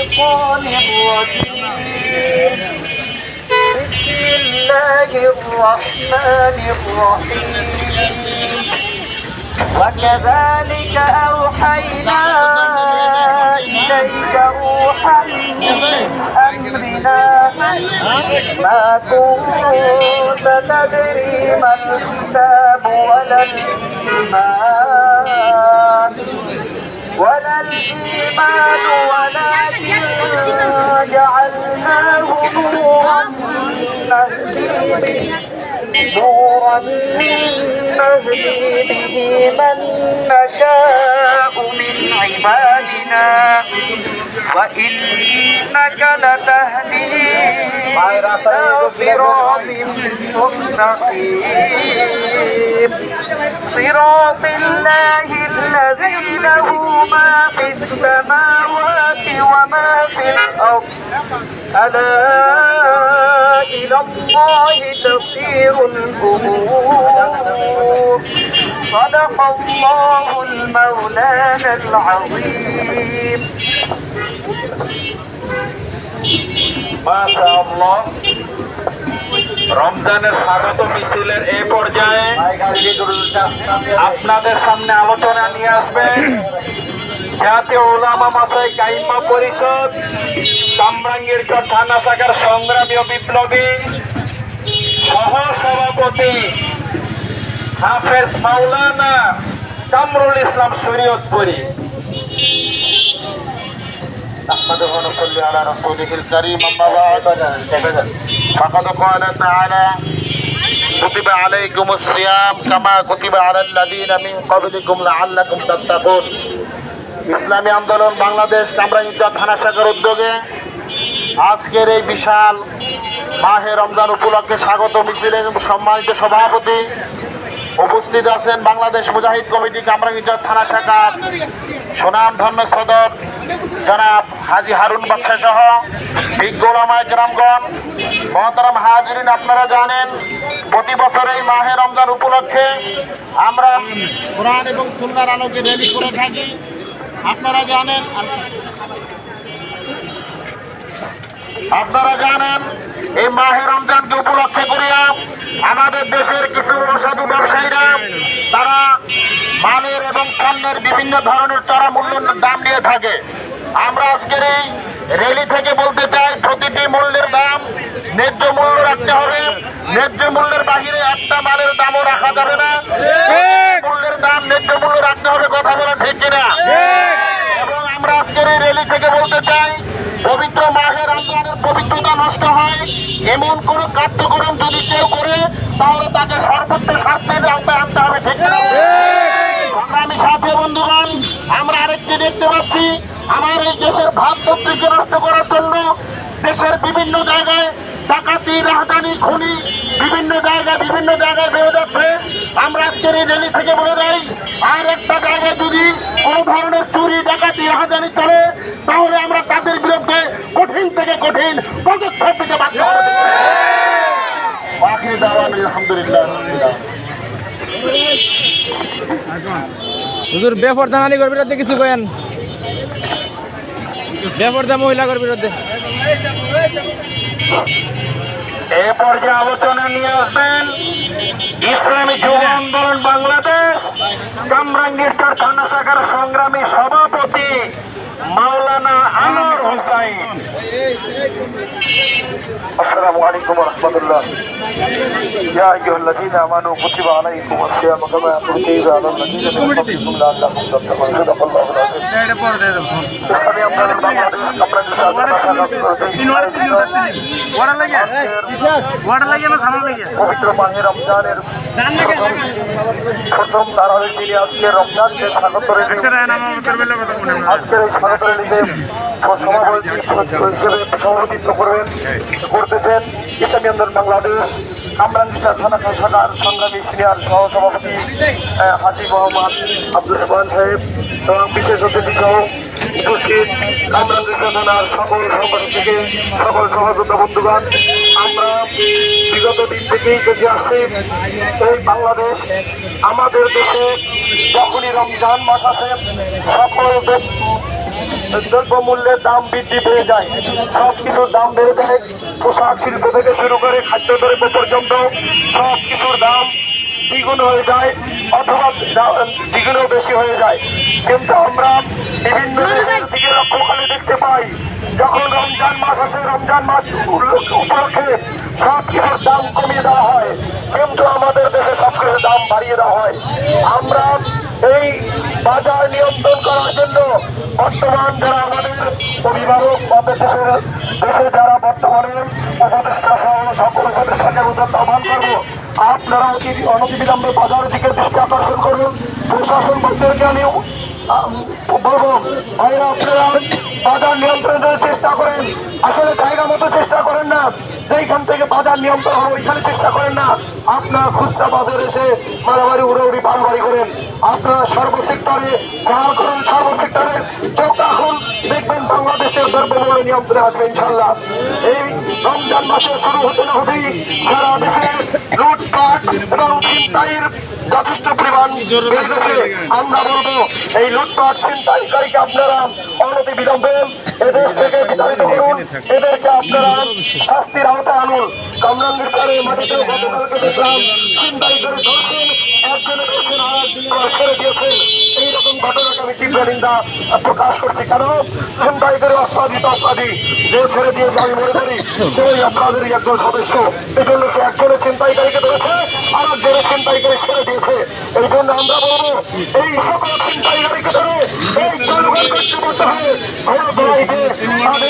الشيطان الرجيم. بسم الله الرحمن الرحيم. وكذلك أوحينا إليك روحا من أمرنا. ما كنت تدري ما الكتاب ولا الإيمان. ولا الإيمان نورا نهدي به من نشاء من عبادنا. وإنك لتهدي صراط مستقيم صراط الله الذي له ما في السماوات وما في الأرض. ألا إلى الله تصير الأمور صدق الله المولانا العظيم মাশাআল্লাহ রমজানের স্বাগত মিছিলের এই পর্যায়ে আপনাদের সামনে আলোচনা নিয়ে আসবেন জাতীয় ওলামা মাসাই কাইমা পরিষদ কামরাঙ্গীর চর থানা শাখার সংগ্রামী ও বিপ্লবী সহ সভাপতি হাফেজ মাওলানা কামরুল ইসলাম শরীয়তপুরী نحمده ونصلي على رسوله الكريم أما بعد فقد قال تعالى كتب عليكم الصيام كما كتب على الذين من قبلكم لعلكم تتقون ইসলামী আন্দোলন বাংলাদেশ কামরাঙ্গীচা থানা শাখার উদ্যোগে আজকের এই বিশাল মাহে রমজান উপলক্ষে স্বাগত মিছিলের সম্মানিত সভাপতি উপস্থিত আছেন বাংলাদেশ মুজাহিদ কমিটি কামরাঙ্গীচর থানা শাখার সুনাম ধন্য সদর জনাব হাজি হারুন বাদশাহ সহ বিজ্ঞলামায় গ্রামগণ মহতারাম হাজরিন, আপনারা জানেন প্রতি বছর এই মাহে রমজান উপলক্ষে আমরা কোরআন এবং সুন্নার আলোকে রেলি করে থাকি। আপনারা জানেন আপনারা জানেন, এই মাহে রমজানকে উপলক্ষে করিয়া আমাদের দেশের কিছু অসাধু ব্যবসায়ীরা, তারা মালের এবং পণ্যের বিভিন্ন ধরনের চড়া মূল্যের দাম নিয়ে থাকে। আমরা আজকের এই রেলি থেকে বলতে চাই, প্রতিটি মূল্যের দাম ন্যায্য মূল্য রাখতে হবে। ন্যায্য মূল্যের বাহিরে একটা মালের দামও রাখা যাবে না। কোন কার্যক্রম যদি কেউ করে, তাহলে তাকে সর্বোচ্চ শাস্তির আওতায় আনতে হবে, ঠিক না? সংগ্রামী সাথী বন্ধুগণ, আমরা আরেকটি দেখতে পাচ্ছি। আমার এই দেশের ভাবমূর্তিকে নষ্ট করার জন্য দেশের বিভিন্ন জায়গায় ডাকাতি, রাজধানী, খুনি বিভিন্ন জায়গায় বিভিন্ন জায়গায় বেড়ে যাচ্ছে। আমরা আজকের এই র্যালি থেকে বলে দেই, আর একটা জায়গায় যদি কোনো ধরনের চুরি ডাকাতি রাজধানী চলে তাহলে আমরা তাদের বিরুদ্ধে কঠিন থেকে কঠিন পদক্ষেপ নিতে বাধ্য দাওয়ান আলহামদুলিল্লাহ হুজুর বিরুদ্ধে কিছু মহিলাগর বিরুদ্ধে। এ পর্যায়ে আলোচনা নিয়ে আসবেন السلام عليكم ورحمة الله. يا أيها الذين آمنوا كتب عليكم الصيام كما كتب على الذين من قبلكم لعلكم تتقون صدق الله العظيم. বাংলাদেশ আপনাদের পবিত্র রমজানের প্রথম দিনে আজকে রমজানকে স্বাগত রেখে আজকের এই স্বাগত রেলিতে সভাপতি সভাপতিত্ব করবেন করতেছেন ইসলামী আন্দোলন বাংলাদেশ কামরাঙ্গিসা থানা শাখার সংগ্রামী সিনিয়র সহ সভাপতি আহ, হাজি মোহাম্মদ আব্দুল রহমান সাহেব। এবং বিশেষ সকল থেকে সকল আমরা বিগত দিন থেকেই বাংলাদেশ, আমাদের দেশে যখনই রমজান মাস আসে সকল দ্রব্যমূল্যের দাম বৃদ্ধি পেয়ে যায়। সব কিছুর দাম বেড়ে যায়। পোশাক শিল্প থেকে শুরু করে খাদ্যদ্রব্য পর্যন্ত সব কিছুর দাম দ্বিগুণ হয়ে যায় অথবা দ্বিগুণেও বেশি হয়ে যায়। কিন্তু আমরা বিভিন্ন দেশের দিকে লক্ষ্য করে দেখতে পাই যখন রমজান মাস আসে রমজান মাস উপলক্ষে সব কিছুর দাম কমিয়ে দেওয়া হয় কিন্তু আমাদের দেশে সব কিছুর দাম বাড়িয়ে দেওয়া হয়। আমরা এই বাজার নিয়ন্ত্রণ করার জন্য বর্তমান যারা আমাদের অভিভাবক বা দেশের দেশে যারা বর্তমানে উপদেষ্টা সহ সকল উপদেষ্টাকে উদ্যোগ আহ্বান করব আপনারা অতি অনতিবিলম্বে বাজারের দিকে দৃষ্টি আকর্ষণ করুন। প্রশাসন বলতে আমি বলব, ভাইরা আপনারা বাজার নিয়ন্ত্রণের চেষ্টা করেন। আসলে জায়গা মতো চেষ্টা করেন না। যেইখান থেকে বাজার নিয়ন্ত্রণ হবে, ওইখানে চেষ্টা করেন না। আপনারা খুচরা বাজারে এসে মারামারি, উড়াউড়ি, বাড়াবাড়ি করেন। আপনারা সর্বসেক্টরে খেয়াল করুন সর্বসেক্টরে, চোখ রাখুন। দেখবেন বাংলাদেশের দ্রব্যমূল্য নিয়ন্ত্রণে আসবে ইনশাল্লাহ এই রমজান মাসে শুরু হতে না হতেই সারা দেশে লুটপাট এবং ছিনতাইয়ের যথেষ্ট পরিমাণ বেড়েছে। আমরা বলব, এই লুটপাট, ছিনতাইকারীকে আপনারা অনতি বিলম্বে এদেশ থেকে বিতাড়িত করুন। এদেরকে আপনারা শাস্তির আওতায় আনুন। কামরান মির্জারের মাটিতে গতকালকে দেখলাম ছিনতাই করে ধরছেন একজনে ধরছেন আর একজনে ছেড়ে দিয়েছেন এইরকম ঘটনাকে আমি তীব্র নিন্দা প্রকাশ করছি। কেন? ছিনতাই করে অপরাধিত অপরাধী যে ছেড়ে দিয়েছে আমি মনে করি সেই অপরাধেরই একজন সদস্য। এই জন্য সে একজনে ছিনতাইকারীকে ধরেছে আর একজনে ছিনতাইকারী ছেড়ে দিয়েছে। এই জন্য আমরা বলব এই সকল ছিনতাইকারীকে ধরে এই জনগণ কর্তৃপক্ষ ঘোড়া দৌড়াইতে তাদেরকে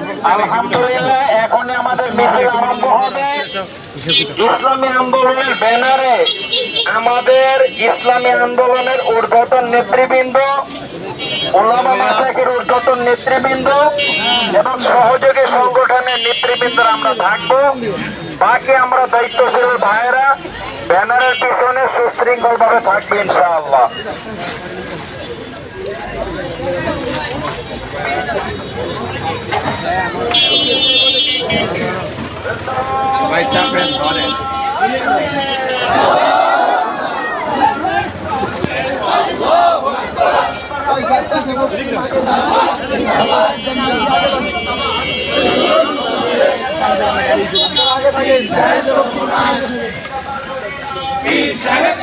আলহামদুলিল্লাহ এখন আমাদের মিছিল আরম্ভ হবে। ইসলামী আন্দোলনের ব্যানারে আমাদের ইসলামী আন্দোলনের ঊর্ধ্বতন নেতৃবৃন্দ ওলামা মাসাকের ঊর্ধ্বতন নেতৃবৃন্দ এবং সহযোগী সংগঠনের নেতৃবৃন্দরা আমরা থাকব। বাকি আমরা দায়িত্বশীল ভাইয়েরা ব্যানারের পিছনে সুশৃঙ্খল ভাবে থাকবে ইনশাআল্লাহ। ভাই চাপেন ধরেন সাহেব